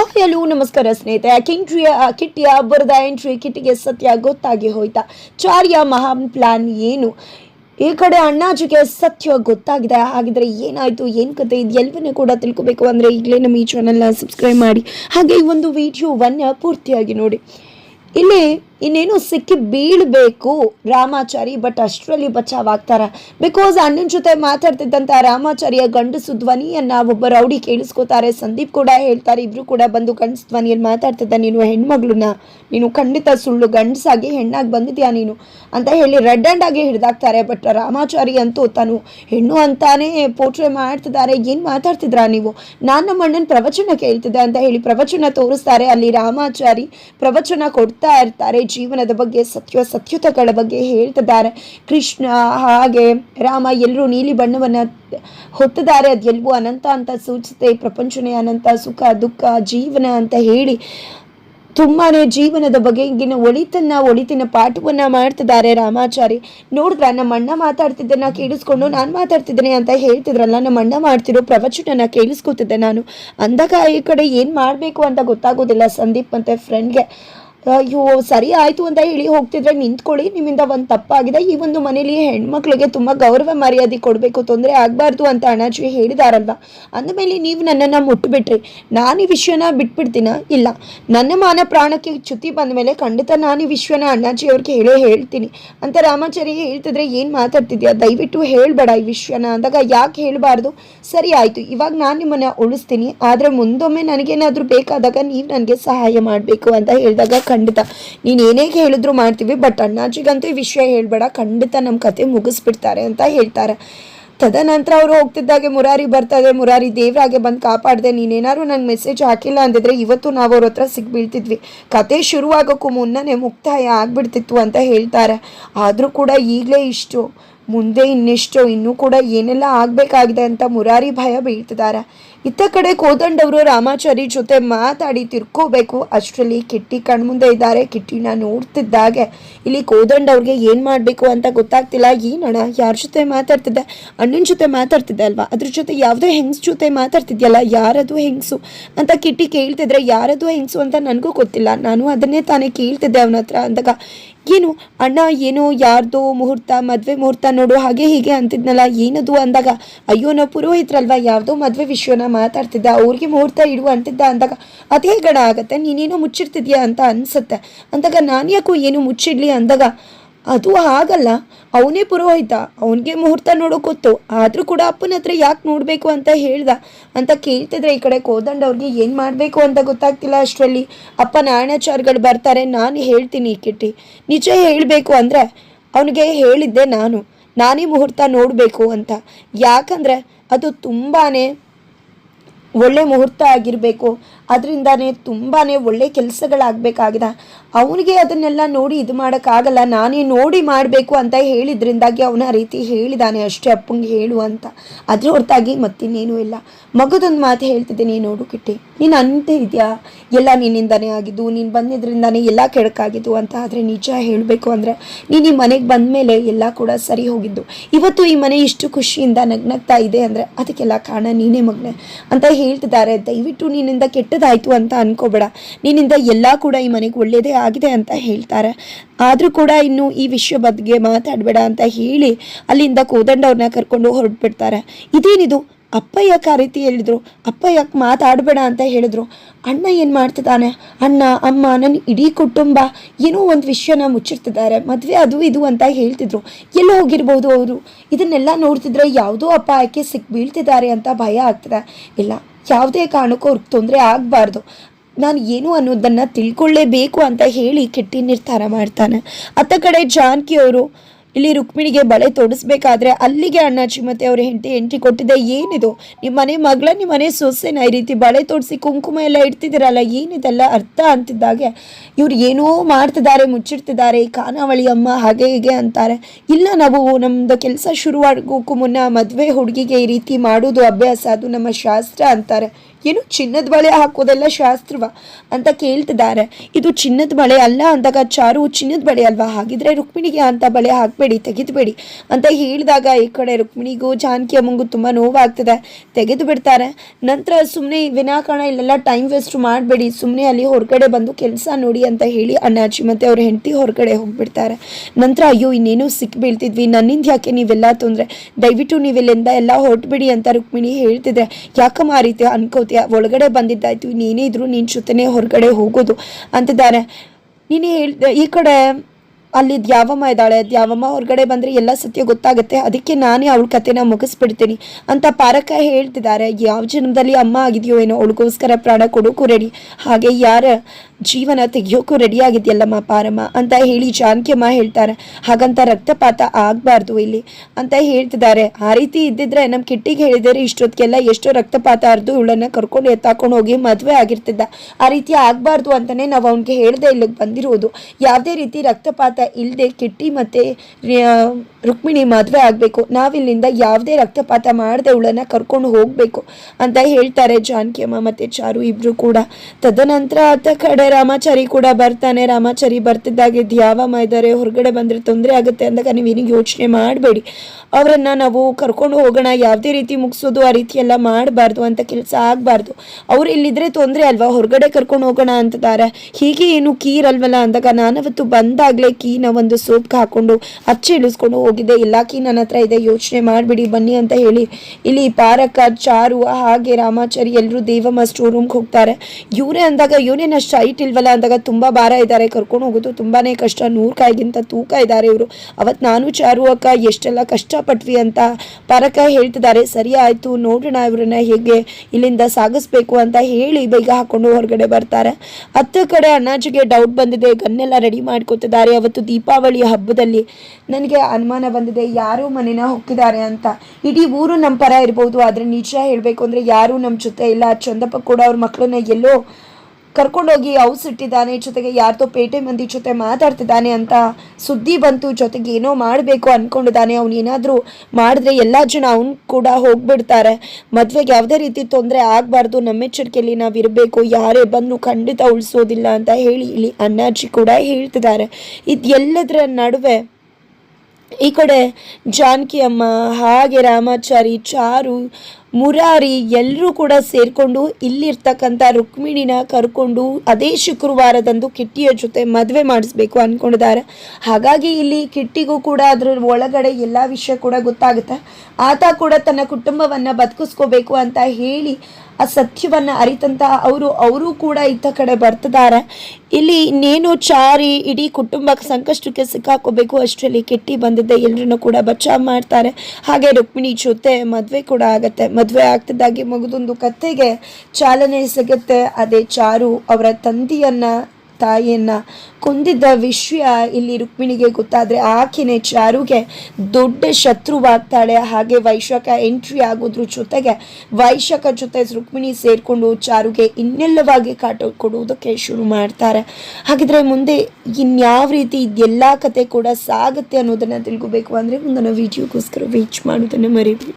Hi hello ನಮಸ್ಕಾರ ಸ್ನೇಹಿತರೆ. ಕಿಂಟ್ರಿಯ ಕಿಟ್ಟಿಯ ಹಬ್ಬರದ entry ಕಿಟ್ಟಿಗೆ ಸತ್ಯ ಗೊತ್ತಾಗಿ ಹೋಯ್ತಾ. ಚಾರ್ಯ ಮಹಾನ್ ಪ್ಲಾನ್ ಏನು? ಈ ಕಡೆ ಅಣ್ಣಾಜಿಗೆ ಸತ್ಯ ಗೊತ್ತಾಗಿದೆ. ಹಾಗಿದ್ರೆ ಏನಾಯಿತು? ಏನು ಕತೆ? ಇದು ಎಲ್ಲವನ್ನೂ ಕೂಡ ತಿಳ್ಕೊಬೇಕು ಅಂದರೆ ಈಗಲೇ ನಮ್ಮ ಈ ಚಾನಲ್ನ ಸಬ್ಸ್ಕ್ರೈಬ್ ಮಾಡಿ. ಹಾಗೆ ಈ ಒಂದು ವಿಡಿಯೋವನ್ನು ಪೂರ್ತಿಯಾಗಿ ನೋಡಿ. ಇಲ್ಲಿ ಇನ್ನೇನು ಸಿಕ್ಕಿ ಬೀಳಬೇಕು? ರಾಮಾಚಾರಿ ಬಟ್ ಅಷ್ಟರಲ್ಲಿ ಬಚಾವಾಗ್ತಾರೆ? ಬಿಕಾಸ್ ಅಣ್ಣನ ಜೊತೆ ಮಾತಾಡ್ತಿದ್ದಂಥ ರಾಮಾಚಾರಿಯ ಗಂಡಸು ಧ್ವನಿಯನ್ನ ಒಬ್ಬ ರೌಡಿ ಕೇಳಿಸ್ಕೋತಾರೆ. ಸಂದೀಪ್ ಕೂಡ ಹೇಳ್ತಾರೆ, ಇಬ್ರು ಕೂಡ ಬಂದು ಗಂಡಸು ಧ್ವನಿಯಲ್ಲಿ ಮಾತಾಡ್ತಿದ್ದ, ನೀನು ಹೆಣ್ಮಗ್ಳನ್ನ ನೀನು ಖಂಡಿತ ಸುಳ್ಳು, ಗಂಡಸಾಗಿ ಹೆಣ್ಣಾಗಿ ಬಂದಿದ್ಯಾ ನೀನು? ಅಂತ ಹೇಳಿ ರೆಡ್ ಹ್ಯಾಂಡ್ ಆಗಿ ಹಿಡ್ದಾಕ್ತಾರೆ. ಬಟ್ ರಾಮಾಚಾರಿ ಅಂತೂ ತಾನು, ಹೆಣ್ಣು ಅಂತಾನೆ ಪೋಟ್ರೆ ಮಾಡ್ತಿದ್ದಾರೆ. ಏನು ಮಾತಾಡ್ತಿದ್ರಾ ನೀವು? ನಾನು ನಮ್ಮ ಅಣ್ಣನ ಪ್ರವಚನ ಕೇಳ್ತಿದ್ದೆ ಅಂತ ಹೇಳಿ ಪ್ರವಚನ ತೋರಿಸ್ತಾರೆ. ಅಲ್ಲಿ ರಾಮಾಚಾರಿ ಪ್ರವಚನ ಕೊಡ್ತಾ ಇರ್ತಾರೆ. ಜೀವನದ ಬಗ್ಗೆ ಸತ್ಯಾಸತ್ಯುತಗಳ ಬಗ್ಗೆ ಹೇಳ್ತಿದ್ದಾರೆ. ಕೃಷ್ಣ ಹಾಗೆ ರಾಮ ಎಲ್ಲರೂ ನೀಲಿ ಬಣ್ಣವನ್ನ ಹೊತ್ತಿದ್ದಾರೆ ಅದೆಲ್ಲವೂ ಅನಂತ ಅಂತ ಸೂಚಿಸುತ್ತೆ. ಪ್ರಪಂಚನೇ ಅನಂತ, ಸುಖ, ದುಃಖ, ಜೀವನ ಅಂತ ಹೇಳಿ ತುಂಬಾನೇ ಜೀವನದ ಬಗೆಗಿನ ಒಳಿತನ್ನ, ಒಳಿತಿನ ಪಾಠವನ್ನ ಮಾಡ್ತಿದ್ದಾರೆ ರಾಮಾಚಾರಿ. ನೋಡಿದ್ರ, ನಮ್ಮ ಅಣ್ಣ ಮಾತಾಡ್ತಿದ್ದನ್ನ ಕೇಳಿಸ್ಕೊಂಡು ನಾನು ಮಾತಾಡ್ತಿದ್ದೇನೆ ಅಂತ ಹೇಳ್ತಿದ್ರಲ್ಲ, ನಮ್ಮ ಅಣ್ಣ ಮಾಡ್ತಿರೋ ಪ್ರವಚನನ ಕೇಳಿಸ್ಕೊತಿದ್ದೆ ನಾನು. ಅಂದಾಗ ಈ ಕಡೆ ಏನು ಮಾಡಬೇಕು ಅಂತ ಗೊತ್ತಾಗೋದಿಲ್ಲ ಸಂದೀಪ್ ಮತ್ತು ಫ್ರೆಂಡ್ಗೆ ಅಯ್ಯೋ ಸರಿ ಆಯಿತು ಅಂತ ಹೇಳಿ ಹೋಗ್ತಿದ್ರೆ ನಿಂತ್ಕೊಳ್ಳಿ. ನಿಮ್ಮಿಂದ ಒಂದು ತಪ್ಪಾಗಿದೆ. ಈ ಒಂದು ಮನೇಲಿ ಹೆಣ್ಮಕ್ಳಿಗೆ ತುಂಬ ಗೌರವ ಮರ್ಯಾದೆ ಕೊಡಬೇಕು. ತೊಂದರೆ ಆಗಬಾರ್ದು ಅಂತ ಅಣ್ಣಾಜಿ ಹೇಳಿದಾರಲ್ವ? ಅಂದಮೇಲೆ ನೀವು ನನ್ನನ್ನು ಮುಟ್ಟುಬಿಟ್ರಿ ನಾನು ಈ ವಿಷಯನ ಬಿಟ್ಬಿಡ್ತೀನ? ಇಲ್ಲ. ನನ್ನ ಮಾನ ಪ್ರಾಣಕ್ಕೆ ಚ್ಯುತಿ ಬಂದ ಮೇಲೆ ಖಂಡಿತ ನಾನು ಈ ವಿಷಯನ ಅಣ್ಣಾಜಿ ಅವ್ರಿಗೆ ಹೇಳೇ ಹೇಳ್ತೀನಿ. ಅಂತ ರಾಮಾಚಾರಿ ಹೇಳ್ತಿದ್ರೆ ಏನು ಮಾತಾಡ್ತಿದ್ಯಾ? ದಯವಿಟ್ಟು ಹೇಳಬೇಡ ಈ ವಿಷಯನ. ಅಂದಾಗ ಯಾಕೆ ಹೇಳಬಾರ್ದು? ಸರಿ ಆಯಿತು. ಇವಾಗ ನಾನು ನಿಮ್ಮನ್ನು ಉಳಿಸ್ತೀನಿ. ಆದರೆ ಮುಂದೊಮ್ಮೆ ನನಗೇನಾದರೂ ಬೇಕಾದಾಗ ನೀವು ನನಗೆ ಸಹಾಯ ಮಾಡಬೇಕು ಅಂತ ಹೇಳಿದಾಗ ಖಂಡಿತ. ನೀನು ಏನೇ ಹೇಳಿದ್ರು ಮಾಡ್ತೀವಿ ಬಟ್ ಅಣ್ಣಾಜಿಗಂತೂ ಈ ವಿಷಯ ಹೇಳಬೇಡ. ಖಂಡಿತ ನಮ್ಮ ಕತೆ ಮುಗಿಸ್ಬಿಡ್ತಾರೆ ಅಂತ ಹೇಳ್ತಾರೆ. ತದನಂತರ ಅವರು ಹೋಗ್ತಿದ್ದಾಗೆ, ಮುರಾರಿ ಬರ್ತಾರೆ ಮುರಾರಿ ದೇವರಾಗೆ ಬಂದು ಕಾಪಾಡಿದೆ. ನೀನೇನಾದ್ರು ನನಗೆ ಮೆಸೇಜ್ ಹಾಕಿಲ್ಲ ಅಂದಿದ್ರೆ ಇವತ್ತು ನಾವು ಅವ್ರ ಹತ್ರ ಸಿಗ್ಬೀಳ್ತಿದ್ವಿ. ಕತೆ ಶುರುವಾಗೋಕ್ಕೂ ಮುನ್ನನೇ ಮುಕ್ತಾಯ ಆಗ್ಬಿಡ್ತಿತ್ತು ಅಂತ ಹೇಳ್ತಾರೆ. ಆದರೂ ಕೂಡ ಈಗಲೇ ಇಷ್ಟು, ಮುಂದೆ ಇನ್ನೆಷ್ಟು, ಇನ್ನೂ ಕೂಡ ಏನೆಲ್ಲ ಆಗಬೇಕಾಗಿದೆ ಅಂತ ಮುರಾರಿ ಭಯ ಬೀಳ್ತಿದ್ದಾರೆ. ಇತ್ತ ಕಡೆ ಕೋದಂಡವರು ರಾಮಾಚಾರಿ ಜೊತೆ ಮಾತಾಡಿ ತಿರ್ಕೋಬೇಕು. ಅಷ್ಟರಲ್ಲಿ ಕಿಟ್ಟಿ ಕಣ್ಮುಂದೆ ಇದ್ದಾರೆ. ಕಿಟ್ಟಿನ ನೋಡ್ತಿದ್ದಾಗೆ. ಇಲ್ಲಿ ಕೋದಂಡವ್ರಿಗೆ ಏನು ಮಾಡಬೇಕು ಅಂತ ಗೊತ್ತಾಗ್ತಿಲ್ಲ. ಏನಣ್ಣ ಯಾರ ಜೊತೆ ಮಾತಾಡ್ತಿದ್ದೆ? ಅಣ್ಣನ ಜೊತೆ ಮಾತಾಡ್ತಿದ್ದೆ ಅಲ್ವಾ? ಅದ್ರ ಜೊತೆ ಯಾವುದೋ ಹೆಂಗ್ಸ್ ಜೊತೆ ಮಾತಾಡ್ತಿದ್ಯಲ್ಲ? ಯಾರದು ಹೆಂಗಸು? ಅಂತ ಕಿಟ್ಟಿ ಕೇಳ್ತಿದ್ರೆ ಯಾರದು ಹೆಂಗಸು ಅಂತ ನನಗೂ ಗೊತ್ತಿಲ್ಲ. ನಾನು ಅದನ್ನೇ ತಾನೇ ಕೇಳ್ತಿದ್ದೆ ಅವನ ಹತ್ರ ಅಂದಾಗ, ಏನು ಅಣ್ಣ, ಏನೋ ಯಾರ್ದೋ ಮುಹೂರ್ತ, ಮದುವೆ ಮುಹೂರ್ತ ನೋಡು, ಹಾಗೆ ಹೀಗೆ ಅಂತಿದ್ನಲ್ಲ, ಏನದು? ಅಂದಾಗ, ಅಯ್ಯೋ, ನಾವು ಪುರೋಹಿತ್ರಲ್ವಾ ಯಾವುದೋ ಮದುವೆ ವಿಷಯನ ಮಾತಾಡ್ತಿದ್ದ, ಅವ್ರಿಗೆ ಮುಹೂರ್ತ ಇಡುವ ಅಂತಿದ್ದ ಅಂದಾಗ ಅದೇ ಗಣ ಆಗತ್ತೆ? ನೀನೇನೋ ಮುಚ್ಚಿರ್ತಿದ್ಯಾ ಅಂತ ಅನ್ಸುತ್ತೆ. ಅಂದಾಗ ನಾನು ಯಾಕೋ ಏನು ಮುಚ್ಚಿಡ್ಲಿ ಅಂದಾಗ, ಅದು ಆಗಲ್ಲ ಅವನೇ ಪುರೋಹಿತ. ಅವನಿಗೆ ಮುಹೂರ್ತ ನೋಡೋಕೆ ಗೊತ್ತು. ಆದರೂ ಕೂಡ ಅಪ್ಪನ ಹತ್ರ ಯಾಕೆ ನೋಡಬೇಕು ಅಂತ ಹೇಳ್ದ? ಅಂತ ಕೇಳ್ತಿದ್ರೆ ಈ ಕಡೆ ಕೋದಂಡ ಅವ್ರಿಗೆ, ಏನು ಮಾಡಬೇಕು ಅಂತ ಗೊತ್ತಾಗ್ತಿಲ್ಲ ಅಷ್ಟರಲ್ಲಿ. ಅಪ್ಪ ನಾರಾಯಣಾಚಾರ್ಯಗಳು ಬರ್ತಾರೆ. ನಾನು ಹೇಳ್ತೀನಿ ಕಿಟ್ಟಿ. ನಿಜ ಹೇಳಬೇಕು ಅಂದರೆ ಅವನಿಗೆ ಹೇಳಿದ್ದೆ ನಾನು. ನಾನೇ ಮುಹೂರ್ತ ನೋಡಬೇಕು ಅಂತ. ಯಾಕಂದರೆ ಅದು ತುಂಬಾ ಒಳ್ಳೆ ಮುಹೂರ್ತ ಆಗಿರಬೇಕು. ಅದರಿಂದಾನೇ ತುಂಬಾ ಒಳ್ಳೆ ಕೆಲಸಗಳಾಗಬೇಕಾಗಿದೆ. ಅವನಿಗೆ ಅದನ್ನೆಲ್ಲ ನೋಡಿ ಇದು ಮಾಡೋಕ್ಕಾಗಲ್ಲ, ನಾನೇ ನೋಡಿ ಮಾಡಬೇಕು ಅಂತ ಹೇಳಿದ್ರಿಂದಾಗಿ ಅವನ ರೀತಿ ಹೇಳಿದಾನೆ, ಅಷ್ಟೇ ಅಪ್ಪಂಗೆ ಹೇಳು ಅಂತ. ಅದ್ರ ಹೊರತಾಗಿ ಮತ್ತಿನ್ನೇನೂ ಇಲ್ಲ. ಮಗದೊಂದು ಮಾತು ಹೇಳ್ತಿದ್ದೀನಿ, ನೋಡು ಕಿಟ್ಟಿ. ನೀನು ಅಂತ ಇದೆಯಾ? ಎಲ್ಲ ನಿನ್ನಿಂದಾನೇ ಆಗಿದ್ದು, ನೀನು ಬಂದಿದ್ದರಿಂದಾನೇ ಎಲ್ಲ ಕೆಡಕಾಗಿದ್ದು ಅಂತ ಆದರೆ ನಿಜ ಹೇಳಬೇಕು ಅಂದರೆ ನೀನು ಈ ಮನೆಗೆ ಬಂದ ಮೇಲೆ ಎಲ್ಲ ಕೂಡ ಸರಿ ಹೋಗಿದ್ದು. ಇವತ್ತು ಈ ಮನೆ ಇಷ್ಟು ಖುಷಿಯಿಂದ ನಗ್ನಗ್ತಾ ಇದೆ ಅಂದರೆ ಅದಕ್ಕೆಲ್ಲ ಕಾರಣ ನೀನೇ ಮಗನೆ ಅಂತ ಹೇಳ್ತಿದ್ದಾರೆ. ದಯವಿಟ್ಟು ನಿನ್ನಿಂದ ಕೆಟ್ಟದಾಯಿತು ಅಂತ ಅನ್ಕೋಬೇಡ. ನಿನ್ನಿಂದ ಎಲ್ಲ ಕೂಡ ಈ ಮನೆಗೆ ಒಳ್ಳೆಯದೇ ಆಗಿದೆ ಅಂತ ಹೇಳ್ತಾರೆ. ಆದರೂ ಕೂಡ ಇನ್ನು ಈ ವಿಷಯ ಬಗ್ಗೆ ಮಾತಾಡಬೇಡ ಅಂತ ಹೇಳಿ ಅಲ್ಲಿಂದ ಕೋದಂಡವ್ರನ್ನ ಕರ್ಕೊಂಡು ಹೊರಟ್ಬಿಡ್ತಾರೆ. ಇದೇನಿದು? ಅಪ್ಪ ಯಾಕೆ ಆ ರೀತಿ ಹೇಳಿದ್ರು? ಅಪ್ಪ ಯಾಕೆ ಮಾತಾಡಬೇಡ ಅಂತ ಹೇಳಿದ್ರು? ಅಣ್ಣ ಏನು ಮಾಡ್ತಿದ್ದಾನೆ? ಅಣ್ಣ, ಅಮ್ಮ ನನ್ನ ಇಡೀ ಕುಟುಂಬ ಏನೋ ಒಂದು ವಿಷಯನ ಮುಚ್ಚಿರ್ತಿದ್ದಾರೆ. ಮದುವೆ ಅದು ಇದು ಅಂತ ಹೇಳ್ತಿದ್ರು. ಎಲ್ಲೋ ಹೋಗಿರ್ಬೋದು ಅವರು. ಇದನ್ನೆಲ್ಲ ನೋಡ್ತಿದ್ರೆ ಯಾವುದೋ ಅಪಾಯಕ್ಕೆ ಸಿಕ್ ಬೀಳ್ತಿದ್ದಾರೆ ಅಂತ ಭಯ ಆಗ್ತದೆ. ಇಲ್ಲ ಯಾವುದೇ ಕಾರಣಕ್ಕೂ ಅವ್ರಿಗೆ ತೊಂದರೆ ಆಗಬಾರ್ದು. ನಾನು ಏನು ಅನ್ನೋದನ್ನು ತಿಳ್ಕೊಳ್ಳೇಬೇಕು ಅಂತ ಹೇಳಿ ಕೆಟ್ಟಿ ನಿರ್ಧಾರ ಮಾಡ್ತಾನೆ. ಅತ್ತ ಕಡೆ ಜಾನಕಿ ಅವರು ಇಲ್ಲಿ ರುಕ್ಮಿಣಿಗೆ ಬಳೆ ತೊಡಿಸ್ಬೇಕಾದ್ರೆ ಅಲ್ಲಿಗೆ ಅಣ್ಣ ಮತ್ತೆ ಅವ್ರ ಹೆಂಡತಿ ಎಂಟ್ರಿ ಕೊಟ್ಟಿದೆ. ಏನಿದು? ನಿಮ್ಮ ಮನೆ ಮಗಳ ನಿಮ್ಮ ಮನೆ ಸೊಸೆನ ಈ ರೀತಿ ಬಳೆ ತೊಡಿಸಿ ಕುಂಕುಮ ಎಲ್ಲ ಇಡ್ತಿದ್ದೀರಲ್ಲ, ಏನಿದೆಲ್ಲ ಅರ್ಥ ಅಂತಿದ್ದಾಗೆ? ಇವ್ರು ಏನೋ ಮಾಡ್ತಿದ್ದಾರೆ, ಮುಚ್ಚಿಡ್ತಿದ್ದಾರೆ. ಖಾನಾವಳಿ ಅಮ್ಮ ಹಾಗೆ ಹೀಗೆ ಅಂತಾರೆ. ಇಲ್ಲ, ನಾವು ನಮ್ದು ಕೆಲಸ ಶುರುವಾಗೋಕ್ಕೂ ಮುನ್ನ ಮದುವೆ ಹುಡುಗಿಗೆ ಈ ರೀತಿ ಮಾಡೋದು ಅಭ್ಯಾಸ, ಅದು ನಮ್ಮ ಶಾಸ್ತ್ರ ಅಂತಾರೆ. ಏನು ಚಿನ್ನದ ಬಳೆ ಹಾಕೋದೆಲ್ಲ ಶಾಸ್ತ್ರವ ಅಂತ ಕೇಳ್ತಿದ್ದಾರೆ. ಇದು ಚಿನ್ನದ ಬಳೆ ಅಲ್ಲ ಅಂದಾಗ ಚಾರು ಚಿನ್ನದ ಬಳೆ ಅಲ್ವಾ? ಹಾಗಿದ್ರೆ ರುಕ್ಮಿಣಿಗೆ ಅಂತ ಬಳೆ ಹಾಕಬೇಡಿ, ತೆಗೆದುಬೇಡಿ ಅಂತ ಹೇಳಿದಾಗ ಈ ಕಡೆ ರುಕ್ಮಿಣಿಗೂ ಜಾನಕಿ ಅಮ್ಮಂಗೂ ತುಂಬ ನೋವಾಗ್ತದೆ. ತೆಗೆದು ಬಿಡ್ತಾರೆ ನಂತರ ಸುಮ್ಮನೆ ವಿನಾಕಾರಣ ಇಲ್ಲೆಲ್ಲ ಟೈಮ್ ವೇಸ್ಟ್ ಮಾಡಬೇಡಿ. ಸುಮ್ಮನೆ ಅಲ್ಲಿ ಹೊರಗಡೆ ಬಂದು ಕೆಲಸ ನೋಡಿ ಅಂತ ಹೇಳಿ ಅಣ್ಣಾಚಿ ಮತ್ತೆ ಅವ್ರ ಹೆಂಡತಿ ಹೊರಗಡೆ ಹೋಗ್ಬಿಡ್ತಾರೆ. ನಂತರ ಅಯ್ಯೋ, ಇನ್ನೇನು ಸಿಕ್ ಬೀಳ್ತಿದ್ವಿ. ನನ್ನಿಂದ ಯಾಕೆ ನೀವೆಲ್ಲ ತೊಂದರೆ? ದಯವಿಟ್ಟು ನೀವೆಲ್ಲಿಂದ ಎಲ್ಲ ಹೊರಟುಬಿಡಿ ಅಂತ ರುಕ್ಮಿಣಿ ಹೇಳ್ತಿದ್ರೆ ಯಾಕಮ್ಮ ಆ ರೀತಿ ಅನ್ಕೋತೀಯ ಒಳಗಡೆ ಬಂದಿದ್ದಾಯ್ತು. ನೀನೇ ಇದ್ರು ನಿನ್ನ ಜೊತೆನೇ ಹೊರಗಡೆ ಹೋಗೋದು ಅಂತಿದ್ದಾರೆ. ನೀನೇ ಹೇಳ್ದೆ ಈ ಕಡೆ ಅಲ್ಲಿ ದ್ಯಾವಮ್ಮ ಇದ್ದಾಳೆ? ದ್ಯಾವಮ್ಮ ಹೊರಗಡೆ ಬಂದರೆ ಎಲ್ಲ ಸತ್ಯ ಗೊತ್ತಾಗುತ್ತೆ. ಅದಕ್ಕೆ ನಾನೇ ಅವಳ ಕಥೆನ ಮುಗಿಸ್ಬಿಡ್ತೀನಿ ಅಂತ ಪಾರಕ ಹೇಳ್ತಿದ್ದಾರೆ. ಯಾವ ಜನ್ಮದಲ್ಲಿ ಅಮ್ಮ ಆಗಿದೆಯೋ ಏನೋ, ಅವಳಿಗೋಸ್ಕರ ಪ್ರಾಣ ಕೊಡೋಕು ರೆಡಿ ಹಾಗೆ ಯಾರ ಜೀವನ ತೆಗಿಯೋಕ್ಕೂ ರೆಡಿ ಆಗಿದೆಯಲ್ಲಮ್ಮ ಪಾರಮ್ಮ? ಅಂತ ಹೇಳಿ ಜಾನಕಿ ಅಮ್ಮ ಹೇಳ್ತಾರೆ. ಹಾಗಂತ ರಕ್ತಪಾತ ಆಗಬಾರ್ದು ಇಲ್ಲಿ ಅಂತ ಹೇಳ್ತಿದ್ದಾರೆ. ಆ ರೀತಿ ಇದ್ದಿದ್ರೆ ನಮ್ಮ ಕಿಟ್ಟಿಗೆ ಹೇಳಿದರೆ, ಇಷ್ಟೊತ್ತಿಗೆಲ್ಲ ಎಷ್ಟೋ ರಕ್ತಪಾತ ಅರ್ದು ಇವಳನ್ನ ಕರ್ಕೊಂಡು ಎತ್ತಾಕೊಂಡು ಹೋಗಿ ಮದುವೆ ಆಗಿರ್ತಿದ್ದ. ಆ ರೀತಿ ಆಗಬಾರ್ದು ಅಂತಲೇ ನಾವು ಅವನಿಗೆ ಹೇಳ್ದೆ ಇಲ್ಲಿಗೆ ಬಂದಿರೋದು. ಯಾವುದೇ ರೀತಿ ರಕ್ತಪಾತ ಇಲ್ಲದೆ ಕಿಟ್ಟಿ ಮತ್ತು ರುಕ್ಮಿಣಿ ಮದುವೆ ಆಗಬೇಕು. ನಾವಿಲ್ಲಿಂದ ಯಾವುದೇ ರಕ್ತಪಾತ ಮಾಡದೆ ಇವಳನ್ನು ಕರ್ಕೊಂಡು ಹೋಗಬೇಕು ಅಂತ ಹೇಳ್ತಾರೆ ಜಾನಕಿ ಅಮ್ಮ ಮತ್ತು ಚಾರು ಇಬ್ಬರು ಕೂಡ. ತದನಂತರ ಆತ ಕಡೆ ರಾಮಾಚಾರಿ ಕೂಡ ಬರ್ತಾನೆ. ರಾಮಾಚಾರಿ ಬರ್ತಿದ್ದಾಗೆ ದ್ಯಾವಮ್ಮ ಇದ್ದಾರೆ ಹೊರಗಡೆ ಬಂದರೆ ತೊಂದರೆ ಆಗುತ್ತೆ ಅಂದಾಗ ನೀವು ಏನಿಗೆ ಯೋಚನೆ ಮಾಡಬೇಡಿ. ಅವರನ್ನು ನಾವು ಕರ್ಕೊಂಡು ಹೋಗೋಣ, ಯಾವುದೇ ರೀತಿ ಮುಗಿಸೋದು, ಆ ರೀತಿ ಎಲ್ಲ ಮಾಡಬಾರ್ದು ಅಂತ ಕೆಲಸ ಆಗಬಾರ್ದು. ಅವ್ರು ಇಲ್ಲಿದ್ರೆ ತೊಂದರೆ ಅಲ್ವಾ? ಹೊರಗಡೆ ಕರ್ಕೊಂಡು ಹೋಗೋಣ ಅಂತಿದ್ದಾರೆ. ಹೀಗೆ ಏನು ಕೀ ಇರಲ್ವಲ್ಲ? ಅಂದಾಗ ನಾನವತ್ತು ಬಂದಾಗಲೇ ಕೀನ ಒಂದು ಸೋಪ್ಗೆ ಹಾಕೊಂಡು ಅಚ್ಚಿ ಇಳಿಸ್ಕೊಂಡು ಹೋಗಿದ್ದೆ. ಎಲ್ಲ ಕೀ, ನನ್ನ ಹತ್ರ ಇದೆ, ಯೋಚನೆ ಮಾಡಿಬಿಡಿ, ಬನ್ನಿ ಅಂತ ಹೇಳಿ. ಇಲ್ಲಿ ಪಾರಕ, ಚಾರು, ಹಾಗೆ ರಾಮಾಚಾರಿ ಎಲ್ಲರೂ ದೇವಮ್ಮ ಸ್ಟೋರ್ ರೂಮ್ಗೆ ಹೋಗ್ತಾರೆ. ಇವರೇ ಅಂದಾಗ ಇವನೇನು ಅಷ್ಟು ಇಲ್ವಲ್ಲ ಅಂದಾಗ ತುಂಬ ಭಾರ ಇದ್ದಾರೆ, ಕರ್ಕೊಂಡು ಹೋಗೋದು ತುಂಬಾ ಕಷ್ಟ. ನೂರು ಕಾಯಿಗಿಂತ ತೂಕ ಇದ್ದಾರೆ ಇವರು. ಅವತ್ತು ನಾನು ಚಾರು ಅಕ್ಕ ಎಷ್ಟೆಲ್ಲ ಕಷ್ಟಪಟ್ವಿ ಅಂತ ಪರಕ ಹೇಳ್ತಿದ್ದಾರೆ. ಸರಿ ಆಯಿತು, ನೋಡೋಣ ಇವ್ರನ್ನ ಹೇಗೆ ಇಲ್ಲಿಂದ ಸಾಗಿಸ್ಬೇಕು ಅಂತ ಹೇಳಿ ಬೇಗ ಹಾಕೊಂಡು ಹೊರಗಡೆ ಬರ್ತಾರೆ. ಹತ್ತ ಕಡೆ ಅಣ್ಣಾಜಿಗೆ ಡೌಟ್ ಬಂದಿದೆ, ಗನ್ನೆಲ್ಲ ರೆಡಿ ಮಾಡ್ಕೋತಿದ್ದಾರೆ. ಅವತ್ತು ದೀಪಾವಳಿ ಹಬ್ಬದಲ್ಲಿ ನನಗೆ ಅನುಮಾನ ಬಂದಿದೆ, ಯಾರು ಮನೇನ ಹೊಕ್ಕಿದ್ದಾರೆ ಅಂತ. ಇಡೀ ಊರು ನಮ್ಮ ಪರ ಇರ್ಬೋದು, ಆದರೆ ನಿಜ ಹೇಳಬೇಕು ಅಂದರೆ ಯಾರೂ ನಮ್ಮ ಜೊತೆ ಇಲ್ಲ. ಚಂದಪ್ಪ ಕೂಡ ಅವ್ರ ಮಕ್ಕಳನ್ನ ಎಲ್ಲೋ ಕರ್ಕೊಂಡೋಗಿ ಔಸ್ ಇಟ್ಟಿದ್ದಾನೆ, ಜೊತೆಗೆ ಯಾರ್ದೋ ಪೇಟೆ ಮಂದಿ ಜೊತೆ ಮಾತಾಡ್ತಿದ್ದಾನೆ ಅಂತ ಸುದ್ದಿ ಬಂತು. ಜೊತೆಗೆ ಏನೋ ಮಾಡಬೇಕು ಅಂದ್ಕೊಂಡಿದ್ದಾನೆ ಅವ್ನು ಏನಾದರೂ ಮಾಡಿದ್ರೆ ಎಲ್ಲ ಜನ ಅವ್ನು ಕೂಡ ಹೋಗ್ಬಿಡ್ತಾರೆ. ಮದುವೆಗೆ ಯಾವುದೇ ರೀತಿ ತೊಂದರೆ ಆಗಬಾರ್ದು. ನಮ್ಮೆಚ್ಚರಿಕೆಯಲ್ಲಿ ನಾವು ಇರಬೇಕು. ಯಾರೇ ಬಂದು ಖಂಡಿತ ಉಳಿಸೋದಿಲ್ಲ ಅಂತ ಹೇಳಿ ಇಲ್ಲಿ ಅಣ್ಣಾಜಿ ಕೂಡ ಹೇಳ್ತಿದ್ದಾರೆ. ಇದೆಲ್ಲದರ ನಡುವೆ ಈ ಕಡೆ ಜಾನಕಿ ಅಮ್ಮ ಹಾಗೆ ರಾಮಾಚಾರಿ, ಚಾರು ಮುರಾರಿ ಎಲ್ಲರೂ ಕೂಡ ಸೇರಿಕೊಂಡು ಇಲ್ಲಿರ್ತಕ್ಕಂಥ ರುಕ್ಮಿಣಿನ ಕರ್ಕೊಂಡು ಅದೇ ಶುಕ್ರವಾರದಂದು ಕಿಟ್ಟಿಯ ಜೊತೆ ಮದುವೆ ಮಾಡಿಸ್ಬೇಕು ಅಂದ್ಕೊಂಡಿದ್ದಾರೆ ಹಾಗಾಗಿ ಇಲ್ಲಿ ಕಿಟ್ಟಿಗೂ ಕೂಡ ಅದ್ರ ಒಳಗಡೆ ಎಲ್ಲ ವಿಷಯ ಕೂಡ ಗೊತ್ತಾಗುತ್ತೆ. ಆತ ಕೂಡ ತನ್ನ ಕುಟುಂಬವನ್ನು ಬದುಕಿಸ್ಕೋಬೇಕು ಅಂತ ಹೇಳಿ ಆ ಸತ್ಯವನ್ನು ಅರಿತಂತ ಅವರು ಅವರು ಕೂಡ ಇತ್ತ ಕಡೆ ಬರ್ತಿದ್ದಾರೆ. ಇಲ್ಲಿ ಇನ್ನೇನು ಚಾರಿ ಇಡೀ ಕುಟುಂಬಕ್ಕೆ ಸಂಕಷ್ಟಕ್ಕೆ ಸಿಕ್ಕಾಕೋಬೇಕು ಅಷ್ಟರಲ್ಲಿ ಕೆಟ್ಟಿ ಬಂದಿದ್ದೆ ಎಲ್ಲರನ್ನು ಕೂಡ ಬಚಾವ್ ಮಾಡ್ತಾರೆ. ಹಾಗೆ ರುಕ್ಮಿಣಿ ಜೊತೆ ಮದುವೆ ಕೂಡ ಆಗತ್ತೆ. ಮದುವೆ ಆಗ್ತಿದ್ದಾಗೆ ಮಗದೊಂದು ಕಥೆಗೆ ಚಾಲನೆ ಸಿಗುತ್ತೆ. ಅದೇ ಚಾರು ಅವರ ತಂದೆಯನ್ನ, ತಾಯಿಯನ್ನ ಕೊಂದಿದ್ದ ವಿಷಯ ಇಲ್ಲಿ ರುಕ್ಮಿಣಿಗೆ ಗೊತ್ತಾದ್ರೆ ಆಕೆನೆ ಚಾರುಗೆ ದೊಡ್ಡ ಶತ್ರುವಾಗ್ತಾಳೆ. ಹಾಗೆ ವೈಶಾಖ ಎಂಟ್ರಿ ಆಗೋದ್ರ ಜೊತೆಗೆ ವೈಶಾಖ ಜೊತೆ ರುಕ್ಮಿಣಿ ಸೇರಿಕೊಂಡು ಚಾರುಗೆ ಇನ್ನೆಲ್ಲವಾಗಿ ಕಾಟ ಕೊಡುವುದಕ್ಕೆ ಶುರು ಮಾಡ್ತಾರೆ. ಹಾಗಿದ್ರೆ ಮುಂದೆ ಇನ್ಯಾವ ರೀತಿ ಇದೆಲ್ಲ ಕತೆ ಕೂಡ ಸಾಗುತ್ತೆ ಅನ್ನೋದನ್ನ ತಿಳ್ಕೋಬೇಕು ಅಂದರೆ ಮುಂದಿನ ವಿಡಿಯೋಗೋಸ್ಕರ ವೀಚ್ ಮಾಡೋದನ್ನು ಮರಿಬೇಡಿ.